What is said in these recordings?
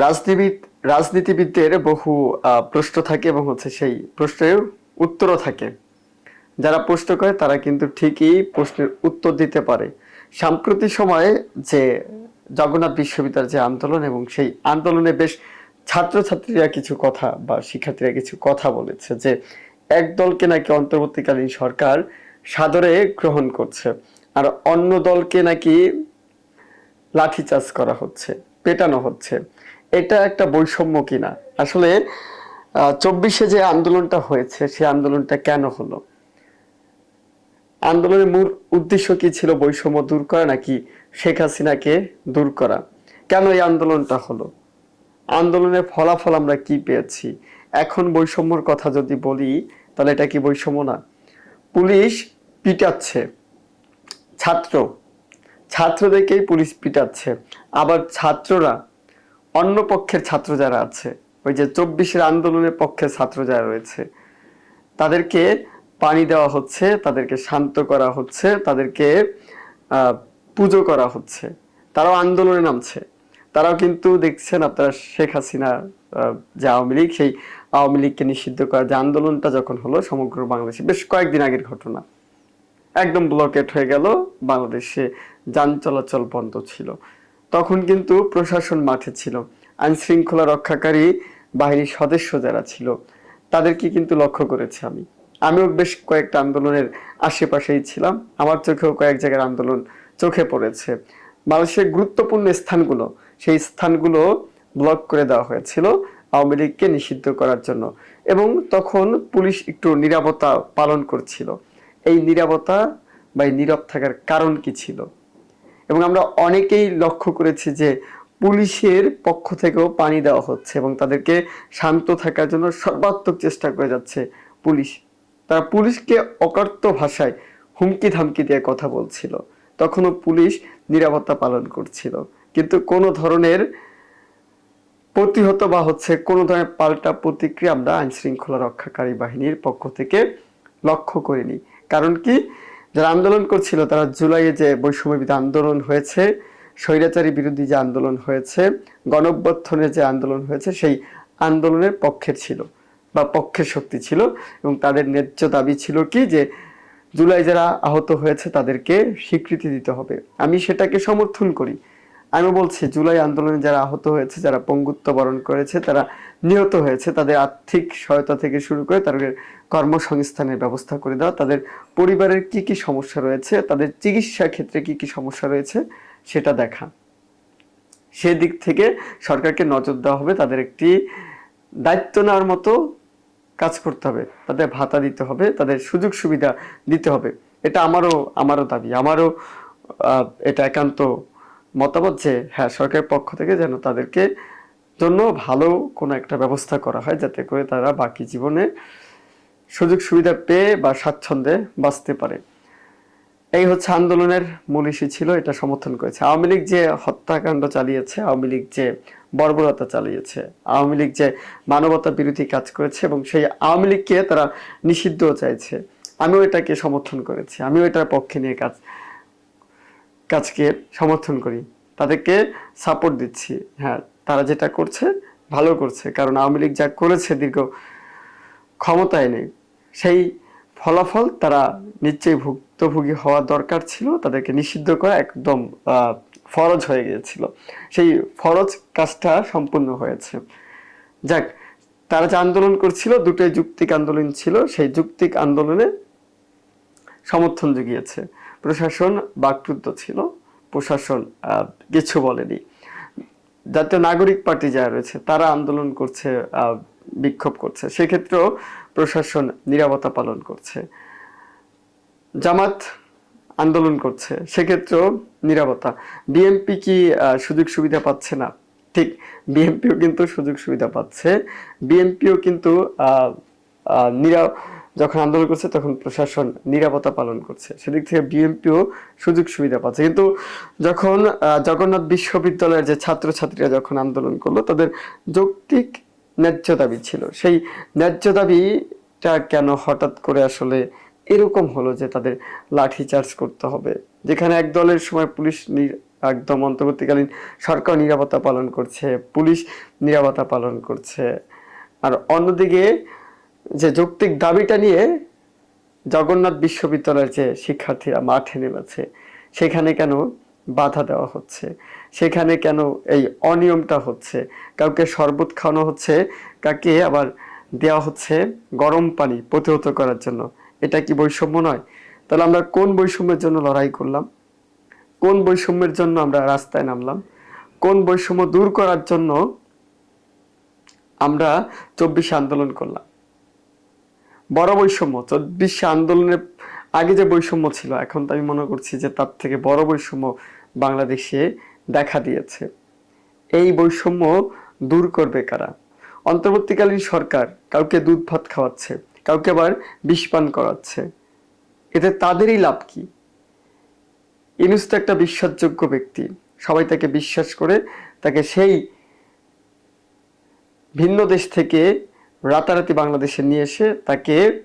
রাজনীতিবিদ, রাজনীতিবিদদের বহু প্রশ্ন থাকে এবং হচ্ছে সেই প্রশ্নের উত্তরও থাকে। যারা প্রশ্ন করে তারা কিন্তু ঠিকই প্রশ্নের উত্তর দিতে পারে। সাম্প্রতিক সময়ে যে জগন্নাথ বিশ্ববিদ্যালয়ের যে আন্দোলন এবং সেই আন্দোলনে বেশ ছাত্রছাত্রীরা কিছু কথা বা শিক্ষার্থীরা কিছু কথা বলেছে যে এক দলকে নাকি অন্তর্বর্তীকালীন সরকার সাদরে গ্রহণ করছে আর অন্য দলকে নাকি লাঠিচার্জ করা হচ্ছে, পেটানো হচ্ছে। এটা একটা বৈষম্য কিনা? আসলে চব্বিশে যে আন্দোলনটা হয়েছে সেই আন্দোলনটা কেন হলো? আন্দোলনের মূল উদ্দেশ্য কি ছিল বৈষম্য দূর করা, নাকি শেখ হাসিনাকে দূর করা? কেন এই আন্দোলনটা হলো? আন্দোলনের ফলাফল আমরা কি পেয়েছি? এখন বৈষম্যর কথা যদি বলি, তাহলে এটা কি বৈষম্য না? পুলিশ পিটাচ্ছে, ছাত্র। ছাত্রদেরকেই পুলিশ পিটাচ্ছে। আবার ছাত্ররা অন্য পক্ষের ছাত্র যারা আছে, ওই যে চব্বিশের আন্দোলনের পক্ষের ছাত্র যারা রয়েছে, তাদেরকে পানি দেওয়া হচ্ছে, তাদেরকে শান্ত করা হচ্ছে, তাদেরকে পুজো করা হচ্ছে। তারাও আন্দোলনে নামছে। তারাও কিন্তু দেখছেন আপনারা শেখ হাসিনা যে আওয়ামী লীগ, সেই আওয়ামী লীগকে নিষিদ্ধ করার যে আন্দোলনটা যখন হলো সমগ্র বাংলাদেশে, বেশ কয়েকদিন আগের ঘটনা। একদম ব্লকেট হয়ে গেল, বাংলাদেশে যান চলাচল বন্ধ ছিল। তখন কিন্তু প্রশাসন মাঠে ছিল। আইন শৃঙ্খলা রক্ষাকারী বাহিনীর সদস্য যারা ছিল, তাদেরকে কিন্তু লক্ষ্য করেছি আমি। আমিও বেশ কয়েকটা আন্দোলনের আশেপাশেই ছিলাম। আমার চোখেও কয়েক জায়গার আন্দোলন চোখে পড়েছে। বাংলাদেশের গুরুত্বপূর্ণ স্থানগুলো, সেই স্থানগুলো ব্লক করে দেওয়া হয়েছিল আওয়ামী লীগকে নিষিদ্ধ করার জন্য এবং তখন পুলিশ একটু নিরাপত্তা পালন করছিল। এই নিরাপত্তা বা নীরব থাকার কারণ কি ছিল? এবং আমরা অনেকেই লক্ষ্য করেছি যে পুলিশের পক্ষ থেকেও পানি দেওয়া হচ্ছে এবং তাদেরকে শান্ত থাকার জন্য সর্বাত্মক চেষ্টা করে যাচ্ছে পুলিশ। তারা পুলিশকে অকর্ত ভাষায় হুমকি ধামকি দিয়ে কথা বলছিল। তখনও পুলিশ নিরাপত্তা পালন করছিল। কিন্তু কোনো ধরনের প্রতিহত বা হচ্ছে কোনো ধরনের পাল্টা প্রতিক্রিয়া আমরা আইন শৃঙ্খলা রক্ষাকারী বাহিনীর পক্ষ থেকে লক্ষ্য করিনি। কারণ কি? যারা আন্দোলন করছিল, তারা জুলাইয়ে যে বৈষম্যবিদ আন্দোলন হয়েছে, স্বৈরাচারী বিরোধী যে আন্দোলন হয়েছে গণবর্থনের যে আন্দোলন হয়েছে, সেই আন্দোলনের পক্ষে ছিল বা পক্ষের শক্তি ছিল এবং তাদের ন্যায্য দাবি ছিল কি যে জুলাই যারা আহত হয়েছে, তাদেরকে স্বীকৃতি দিতে হবে। আমি সেটাকে সমর্থন করি। আমি বলছি, জুলাই আন্দোলনে যারা আহত হয়েছে, যারা পঙ্গুত্ব বরণ করেছে, তারা নিহত হয়েছে। তাদের আর্থিক সহায়তা থেকে শুরু করে তাদের কর্মসংস্থানের ব্যবস্থা করে দেওয়া। তাদের পরিবারের কি কি সমস্যা রয়েছে, তাদের চিকিৎসা ক্ষেত্রে কি কি সমস্যা রয়েছে, সেটা দেখা। সেদিক থেকে সরকারকে নজর দেওয়া হবে, তাদের একটি দায়িত্ব নেওয়ার মতো কাজ করতে হবে। তাদের ভাতা দিতে হবে, তাদের সুযোগ সুবিধা দিতে হবে। এটা আমারও আমারও দাবি, আমারও এটা একান্ত মতামত যে হ্যাঁ সরকারের পক্ষ থেকে যেন তাদেরকে জন্য ভালো কোনো একটা ব্যবস্থা করা হয় যাতে করে তারা বাকি জীবনে সুযোগ সুবিধা পেয়ে বা স্বাচ্ছন্দ্যে বাঁচতে পারে। এই হচ্ছে আন্দোলনের ইস্যু ছিল, এটা সমর্থন করেছে। আওয়ামী লীগ যে হত্যাকাণ্ড চালিয়েছে, আওয়ামী লীগ যে বর্বরতা চালিয়েছে, আওয়ামী লীগ যে মানবতা বিরোধী কাজ করেছে এবং সেই আওয়ামী লীগকে তারা নিষিদ্ধ চাইছে, আমিও এটাকে সমর্থন করেছি, আমিও এটার পক্ষে নিয়ে কাজ কাজকে সমর্থন করি। তাদেরকে সাপোর্ট দিচ্ছি। হ্যাঁ তারা যেটা করছে, ভালো করছে। কারণ আওয়ামী লীগ যা করেছে দীর্ঘ ক্ষমতায় নেই, সেই ফলাফল তারা নিশ্চয়ই ভুক্তভোগী হওয়া দরকার ছিল। তাদেরকে নিষিদ্ধ করা একদম ফরজ হয়ে গিয়েছিল। সেই ফরজ কাজটা সম্পূর্ণ হয়েছে। যাক, তারা যে আন্দোলন করছিল, দুটোই যুক্তিক আন্দোলন ছিল। সেই যুক্তিক আন্দোলনে সমর্থন জুগিয়েছে। প্রশাসন বাকরুদ্ধ ছিল। প্রশাসন কিছু বলেনি। জাতীয় নাগরিক পার্টি যারা রয়েছে, তারা আন্দোলন করছে বিক্ষোভ করছে। সেক্ষেত্রেও প্রশাসন নিরাপত্তা পালন করছে। জামাত আন্দোলন করছে। সেক্ষেত্রেও নিরাপত্তা। বিএনপি কি সুযোগ সুবিধা পাচ্ছে না? ঠিক, বিএনপিও কিন্তু সুযোগ সুবিধা পাচ্ছে। বিএনপিও কিন্তু নিরা যখন আন্দোলন করছে, তখন প্রশাসন নিরাপত্তা পালন করছে। সেদিক থেকে বিএনপিও সুযোগ সুবিধা পাচ্ছে। কিন্তু যখন জগন্নাথ বিশ্ববিদ্যালয়ের যে ছাত্রছাত্রীরা যখন আন্দোলন করল, তাদের যৌক্তিক ন্যায্য দাবি ছিল। সেই ন্যায্য দাবিটা কেন হঠাৎ করে আসলে এরকম হলো যে তাদের লাঠি চার্জ করতে হবে? যেখানে এক দলের সময় পুলিশ একদম অন্তর্বর্তীকালীন সরকার নিরাপত্তা পালন করছে, পুলিশ নিরাপত্তা পালন করছে। আর অন্যদিকে যৌক্তিক দাবিটা নিয়ে জগন্নাথ বিশ্ববিদ্যালয়ের যে শিক্ষার্থীরা মাঠে নেমেছে, সেখানে কেন বাধা দেওয়া হচ্ছে? সেখানে কেন এই অনিয়মটা হচ্ছে? কাউকে শরবত খাওয়ানো হচ্ছে কাকে আবার দেওয়া হচ্ছে গরম পানি প্রতিহত করার জন্য। এটা কি বৈষম্য নয়? তাহলে আমরা কোন বৈষম্যের জন্য লড়াই করলাম? কোন বৈষম্যের জন্য আমরা রাস্তায় নামলাম? কোন বৈষম্য দূর করার জন্য আমরা চব্বিশে আন্দোলন করলাম? বড় বৈষম্য। চব্বিশে আন্দোলনের আগে যে বৈষম্য ছিল, এখন তো আমি মনে করছি যে তার থেকে বড় বৈষম্য বাংলাদেশে দেখা দিয়েছে। এই বৈষম্য দূর করবে কারা? অন্তর্বর্তীকালীন সরকার কাউকে দুধ ভাত খাওয়াচ্ছে, কাউকে আবার বিষ পান করাচ্ছে। এতে তাদেরই লাভ কি? ইনুস তো একটা বিশ্বাসযোগ্য ব্যক্তি। সবাই তাকে বিশ্বাস করে তাকে সেই ভিন্ন দেশ থেকে রাতারাতি বাংলাদেশে নিয়ে এসে তাকে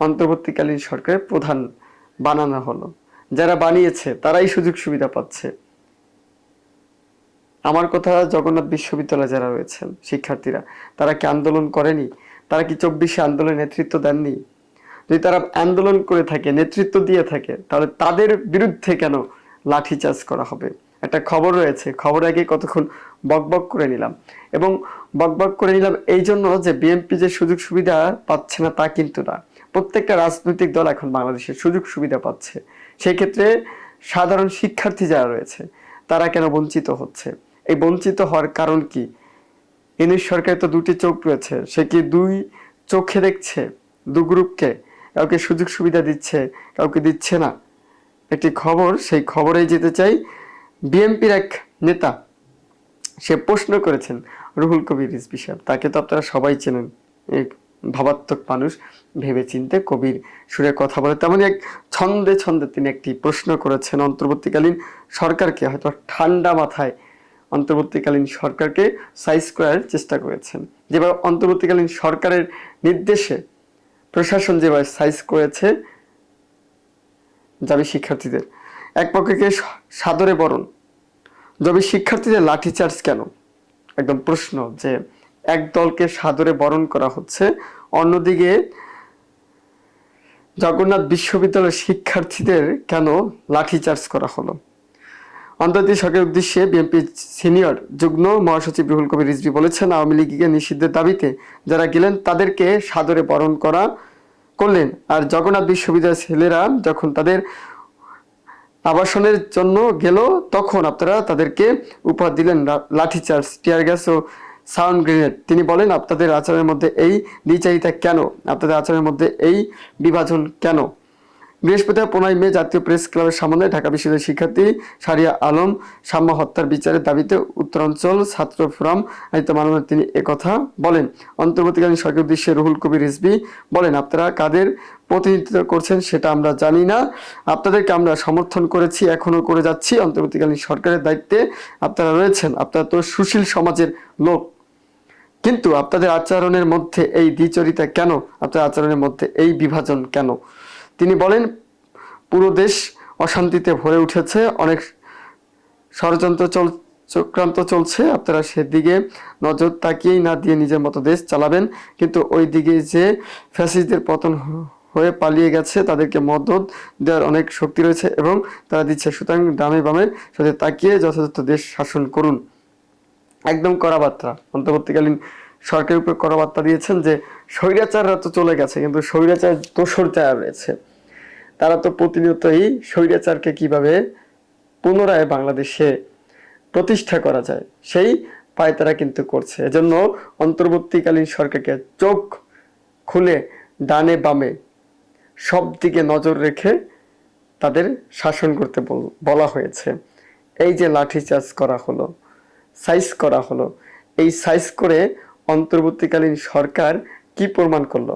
অন্তর্বর্তীকালীন সরকারের প্রধান বানানো হলো। যারা বানিয়েছে, তারাই সুযোগ সুবিধা পাচ্ছে। আমার কথা, জগন্নাথ বিশ্ববিদ্যালয়ে যারা রয়েছেন, শিক্ষার্থীরা, তারা কি আন্দোলন করেনি? তারা কি চব্বিশে আন্দোলনে নেতৃত্ব দেননি? যদি তারা আন্দোলন করে থাকে, নেতৃত্ব দিয়ে থাকে, তাহলে তাদের বিরুদ্ধে কেন লাঠিচার্জ করা হবে? একটা খবর রয়েছে, খবর আগে কতক্ষণ বকবক করে নিলাম। এবং বকবক করে নিলাম এই জন্য যে বিএনপি যে সুযোগ সুবিধা পাচ্ছে না তা কিন্তু না। প্রত্যেকটা রাজনৈতিক দল এখন বাংলাদেশের সুযোগ সুবিধা পাচ্ছে। সেই ক্ষেত্রে সাধারণ শিক্ষার্থী যারা রয়েছে, তারা কেন বঞ্চিত হচ্ছে? এই বঞ্চিত হওয়ার কারণ কি? ইনিশ সরকারের তো দুটি চোখ রয়েছে, সে কি দুই চোখে দেখছে? দু গ্রুপকে? কাউকে সুযোগ সুবিধা দিচ্ছে, কাউকে দিচ্ছে না। একটি খবর, সেই খবরেই যেতে চাই। বিএনপির এক নেতা, সে প্রশ্ন করেছেন, রুহুল কবির রিজভি সাহেব তাকে তো আপনারা সবাই চেনেন, এক ভাবাত্মক মানুষ। ভেবে চিনতে কবির সুরে কথা বলে তেমনই এক ছন্দে ছন্দে তিনি একটি প্রশ্ন করেছেন অন্তর্বর্তীকালীন সরকারকে। হয়তো ঠান্ডা মাথায় অন্তর্বর্তীকালীন সরকারকে সাইজ করার চেষ্টা করেছেন। যেভাবে অন্তর্বর্তীকালীন সরকারের নির্দেশে প্রশাসন যেভাবে সাইজ করেছে, যাবে শিক্ষার্থীদের। এক পক্ষকে সাদরে বরণ? যাবে শিক্ষার্থীদের লাঠিচার্জ কেন? একদম প্রশ্ন যে এক দলকে সাদরে বরণ করা হচ্ছে, অন্যদিকে জগন্নাথ বিশ্ববিদ্যালয়ের শিক্ষার্থীদের কেন লাঠিচার্জ করা হলো? অন্তর্জাতীয় সরকারের উদ্দেশ্যে বিএনপি সিনিয়র যুগ্ম মহাসচিব রুহুল কবির রিজভি বলেছেন, আওয়ামী লীগকে নিষিদ্ধের দাবিতে যারা গেলেন তাদেরকে সাদরে বরণ করা করলেন। আর জগন্নাথ বিশ্ববিদ্যালয়ের ছেলেরা যখন তাদের আবাসনের জন্য গেল, তখন আপনারা তাদেরকে উপহার দিলেন লাঠিচার্জ টিয়ার গ্যাস ও সাউন্ড গ্রেনেড। তিনি বলেন, আপনাদের আচরণের মধ্যে এই দ্বিচারিতা কেন? আপনাদের আচরণের মধ্যে এই বিভাজন কেন? বৃহস্পতিবার পনেরোই মে জাতীয় প্রেস ক্লাবের সামনে ঢাকা বিশ্ববিদ্যালয়ের শিক্ষার্থী সারিয়া আলম সাম্য হত্যার বিচারের দাবিতে উত্তরাঞ্চল ছাত্র ফোরাম আয়োজিত মানবতায় তিনি একথা বলেন। অন্তর্বর্তীকালীন সরকার উদ্দেশ্যে রুহুল কবির রিজভি বলেন, আপনারা কাদের প্রতিনিধিত্ব করছেন সেটা আমরা জানি না। আপনাদেরকে আমরা সমর্থন করেছি, এখনও করে যাচ্ছি। অন্তর্বর্তীকালীন সরকারের দায়িত্বে আপনারা রয়েছেন। আপনারা তো সুশীল সমাজের লোক। কিন্তু আপনাদের আচরণের মধ্যে এই দ্বিচরিতা কেন? আপনাদের আচরণের মধ্যে এই বিভাজন কেন? তিনি বলেন, পুরো দেশ অশান্তিতে ভরে উঠেছে। অনেক ষড়যন্ত্র চল, চক্রান্ত চলছে। আপনারা সেদিকে নজর তাকিয়েই না দিয়ে নিজের মতো দেশ চালাবেন। কিন্তু ওই দিকে যে ফ্যাসিস্টদের পতন হয়ে পালিয়ে গেছে, তাদেরকে মদত দেওয়ার অনেক শক্তি রয়েছে এবং তারা দিচ্ছে। সুতরাং ডামে বামে সাথে তাকিয়ে যথাযথ দেশ শাসন করুন। একদম কড়া বার্তা। অন্তর্বর্তীকালীন সরকারের উপর কড়া বার্তা দিয়েছেন যে, স্বৈরাচাররা তো চলে গেছে, কিন্তু স্বৈরাচার দোসর যারা রয়েছে, তারা তো প্রতিনিয়তই স্বৈরাচারকে কীভাবে পুনরায় বাংলাদেশে প্রতিষ্ঠা করা যায়, সেই পায় তারা কিন্তু করছে। এজন্য অন্তর্বর্তীকালীন সরকারকে চোখ খুলে ডানে বামে সব দিকে নজর রেখে তাদের শাসন করতে বলা হয়েছে। এই যে লাঠিচার্জ করা হলো, সাইজ করা হলো, এই সাইজ করে অন্তর্বর্তীকালীন সরকার কি প্রমাণ করল?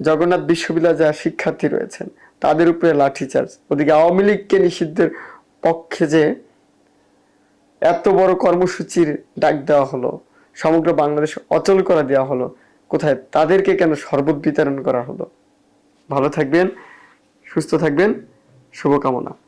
জগন্নাথ বিশ্ববিদ্যালয়ে যারা শিক্ষার্থী রয়েছেন, তাদের উপরে লাঠিচার্জ ওদিকে আওয়ামী লীগকে নিষিদ্ধের পক্ষে যে এত বড় কর্মসূচির ডাক দেওয়া হলো, সমগ্র বাংলাদেশ অচল করে দেওয়া হলো কোথায়? তাদেরকে কেন শরবত বিতরণ করা হলো? ভালো থাকবেন সুস্থ থাকবেন শুভকামনা।